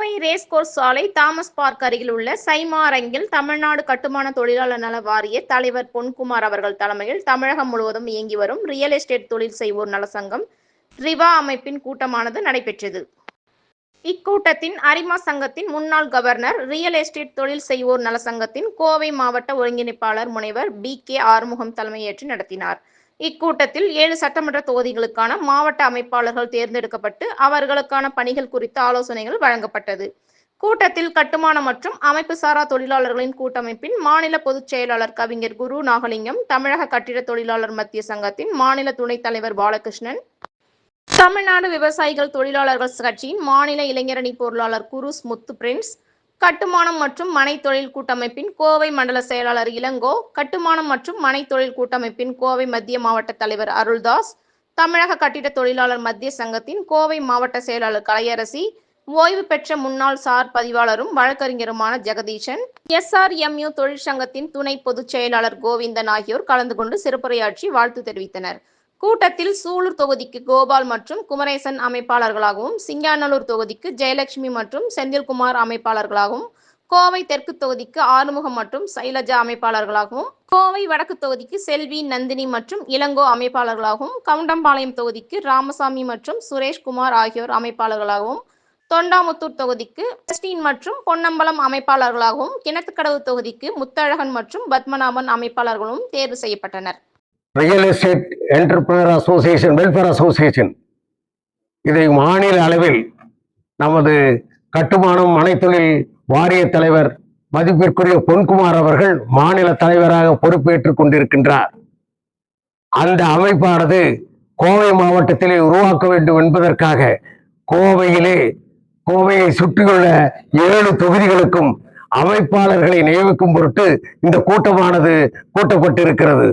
Kovai racecourse சாலை Thomas park அருகில் உள்ள சைமா அரங்கில் தமிழ்நாடு கட்டுமான தொழிலாளர் நல வாரிய தலைவர் பொன்குமார் அவர்கள் தலைமையில் தமிழகம் முழுவதும் இயங்கி வரும் ரியல் எஸ்டேட் தொழில் செய்வோர் நலசங்கம் ரிவா அமைப்பின் கூட்டமானது நடைபெற்றது. இக்கூட்டத்தின் அரிமா சங்கத்தின் முன்னாள் கவர்னர் ரியல் எஸ்டேட் தொழில் செய்வோர் நல சங்கத்தின் கோவை மாவட்ட ஒருங்கிணைப்பாளர் முனைவர் பி கே ஆறுமுகம் தலைமையேற்று நடத்தினார். இக்கூட்டத்தில் ஏழு சட்டமன்ற தொகுதிகளுக்கான மாவட்ட அமைப்பாளர்கள் தேர்ந்தெடுக்கப்பட்டு அவர்களுக்கான பணிகள் குறித்த ஆலோசனைகள் வழங்கப்பட்டது. கூட்டத்தில் கட்டுமானம் மற்றும் அமைப்பு சாரா தொழிலாளர்களின் கூட்டமைப்பின் மாநில பொதுச் செயலாளர் கவிஞர் குரு நாகலிங்கம் தமிழக கட்டிட தொழிலாளர் மத்திய சங்கத்தின் மாநில துணைத் தலைவர் பாலகிருஷ்ணன் தமிழ்நாடு விவசாயிகள் தொழிலாளர்கள் கட்சியின் மாநில இளைஞரணி பொருளாளர் குருஸ் முத்து பிரின்ஸ் கட்டுமானம் மற்றும் மனை தொழில் கூட்டமைப்பின் கோவை மண்டல செயலாளர் இளங்கோ கட்டுமானம் மற்றும் மனை தொழில் கூட்டமைப்பின் கோவை மத்திய மாவட்ட தலைவர் அருள்தாஸ் தமிழக கட்டிட தொழிலாளர் மத்திய சங்கத்தின் கோவை மாவட்ட செயலாளர் கலையரசி ஓய்வு பெற்ற முன்னாள் சார் பதிவாளரும் வழக்கறிஞருமான ஜெகதீஷன் எஸ்ஆர்எம்யூ தொழிற்சங்கத்தின் துணை பொதுச் செயலாளர் கோவிந்தன் ஆகியோர் கலந்து கொண்டு சிறப்புரையாற்றி வாழ்த்து தெரிவித்தனர். கூட்டத்தில் சூலூர் தொகுதிக்கு கோபால் மற்றும் குமரேசன் அமைப்பாளர்களாகவும் சிங்காநல்லூர் தொகுதிக்கு ஜெயலட்சுமி மற்றும் செந்தில்குமார் அமைப்பாளர்களாகவும் கோவை தெற்கு தொகுதிக்கு ஆறுமுகம் மற்றும் சைலஜா அமைப்பாளர்களாகவும் கோவை வடக்கு தொகுதிக்கு செல்வி நந்தினி மற்றும் இளங்கோ அமைப்பாளர்களாகவும் கவுண்டம்பாளையம் தொகுதிக்கு ராமசாமி மற்றும் சுரேஷ்குமார் ஆகியோர் அமைப்பாளர்களாகவும் தொண்டாமுத்தூர் தொகுதிக்கு கிறிஸ்டின் மற்றும் பொன்னம்பலம் அமைப்பாளர்களாகவும் கிணத்துக்கடவு தொகுதிக்கு முத்தழகன் மற்றும் பத்மநாபன் அமைப்பாளர்களும் தேர்வு செய்யப்பட்டனர். Real estate entrepreneur association welfare association இதை மாநில அளவில் நமது கட்டுமானம் மனைத்தொழில் வாரிய தலைவர் மதிப்பிற்குரிய பொன்குமார் அவர்கள் மாநில தலைவராக பொறுப்பேற்றுக் கொண்டிருக்கின்றார். அந்த அமைப்பானது கோவை மாவட்டத்திலே உருவாக்க வேண்டும் என்பதற்காக கோவையிலே கோவையை சுற்றியுள்ள ஏழு தொகுதிகளுக்கும் அமைப்பாளர்களை நியமிக்கும் பொருட்டு இந்த கூட்டமானது கூட்டப்பட்டிருக்கிறது.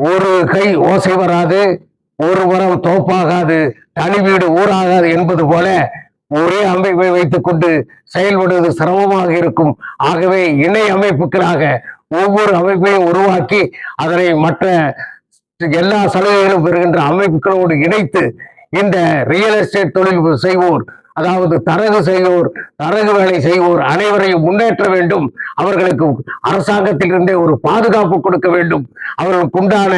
ஒரு கை ஓசை வராது ஒரு உரம் தோப்பாகாது தனி வீடு ஊராகாது என்பது போல ஒரே அமைப்பை வைத்துக்கொண்டு செயல்படுவது சிரமமாக இருக்கும். ஆகவே இணை அமைப்புகளாக ஒவ்வொரு அமைப்பையும் உருவாக்கி அதனை மற்ற எல்லா சலுகைகளும் பெறுகின்ற அமைப்புகளோடு இணைத்து இந்த ரியல் எஸ்டேட் தொழில் செய்வோர் அதாவது தரகு செய்வோர் தரகு வேலை செய்வோர் அனைவரையும் முன்னேற்ற வேண்டும். அவர்களுக்கு அரசாங்கத்திலிருந்தே ஒரு பாதுகாப்பு கொடுக்க வேண்டும். அவர்களுக்கு உண்டான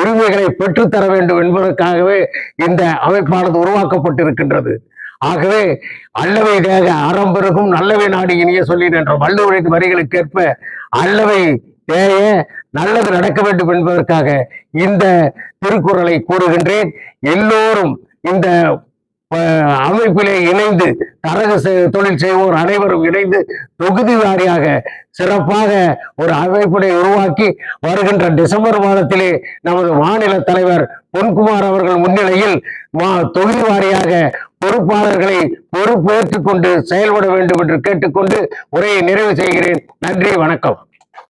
உரிமைகளை பெற்றுத்தர வேண்டும் என்பதற்காகவே இந்த அமைப்பானது உருவாக்கப்பட்டிருக்கின்றது. ஆகவே அல்லவை தேக அறம்பெருகும் நல்லவை நாடு இனிய சொல்லி என்ற வள்ளுவரின் வரிகளுக்கேற்ப அல்லவை தேய நல்லது நடக்க வேண்டும் என்பதற்காக இந்த திருக்குறளை கூறுகின்றேன். எல்லோரும் இந்த அமைப்பிலே இணைந்து தரக தொழில் செய்வோர் அனைவரும் இணைந்து தொகுதி வாரியாக சிறப்பாக ஒரு அமைப்பினை உருவாக்கி வருகின்ற டிசம்பர் மாதத்திலே நமது மாநில தலைவர் பொன்குமார் அவர்கள் முன்னிலையில் மா- தொகுதி வாரியாக பொறுப்பாளர்களை பொறுப்பேற்றுக் கொண்டு செயல்பட வேண்டும் என்று கேட்டுக்கொண்டு உரையை நிறைவு செய்கிறேன். நன்றி வணக்கம்.